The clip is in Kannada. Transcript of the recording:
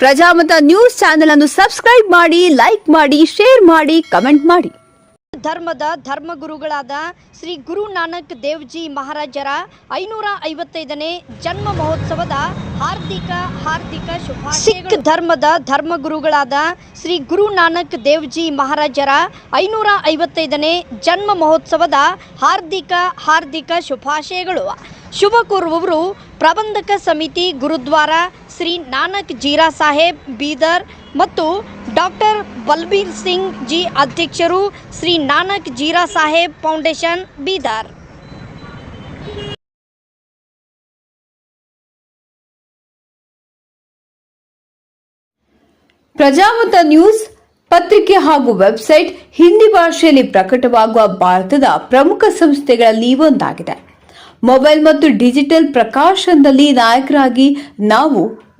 ಪ್ರಜಾಮತ ನ್ಯೂಸ್ ಚಾನೆಲ್ ಅನ್ನು ಸಬ್ಸ್ಕ್ರೈಬ್ ಮಾಡಿ ಲೈಕ್ ಮಾಡಿ ಶೇರ್ ಮಾಡಿ ಕಮೆಂಟ್ ಮಾಡಿ. ಧರ್ಮದ ಧರ್ಮಗುರುಗಳಾದ ಶ್ರೀ ಗುರು ನಾನಕ್ ದೇವ್ಜಿ ಮಹಾರಾಜರ ಐನೂರ ಐವತ್ತೈದನೇ ಜನ್ಮ ಮಹೋತ್ಸವದ ಹಾರ್ದಿಕ ಹಾರ್ದಿಕ ಶುಭ ಸಿಖ್ ಧರ್ಮದ ಧರ್ಮಗುರುಗಳಾದ ಶ್ರೀ ಗುರು ನಾನಕ್ ದೇವ್ಜಿ ಮಹಾರಾಜರ ಐನೂರ ಐವತ್ತೈದನೇ ಜನ್ಮ ಮಹೋತ್ಸವದ ಹಾರ್ದಿಕ ಹಾರ್ದಿಕ ಶುಭಾಶಯಗಳು. ಶುಭ ಕೋರುವವರು ಪ್ರಬಂಧಕ ಸಮಿತಿ ಗುರುದ್ವಾರ ಶ್ರೀ ನಾನಕ್ ಜೀರಾ ಸಾಹೇಬ್, ಬೀದರ್ ಮತ್ತು ಡಾಕ್ಟರ್ ಬಲ್ಬೀರ್ ಸಿಂಗ್ ಜಿ ಅಧ್ಯಕ್ಷರು ಶ್ರೀ ನಾನಕ್ ಜೀರಾ ಸಾಹೇಬ್ ಫೌಂಡೇಶನ್, ಬೀದರ್. ಪ್ರಜಾಮತ ನ್ಯೂಸ್ ಪತ್ರಿಕೆ ಹಾಗೂ ವೆಬ್ಸೈಟ್ ಹಿಂದಿ ಭಾಷೆಯಲ್ಲಿ ಪ್ರಕಟವಾಗುವ ಭಾರತದ ಪ್ರಮುಖ ಸಂಸ್ಥೆಗಳಲ್ಲಿ ಒಂದಾಗಿದೆ. ಮೊಬೈಲ್ ಮತ್ತು ಡಿಜಿಟಲ್ ಪ್ರಕಾಶನದಲ್ಲಿ ನಾಯಕರಾಗಿ ನಾವು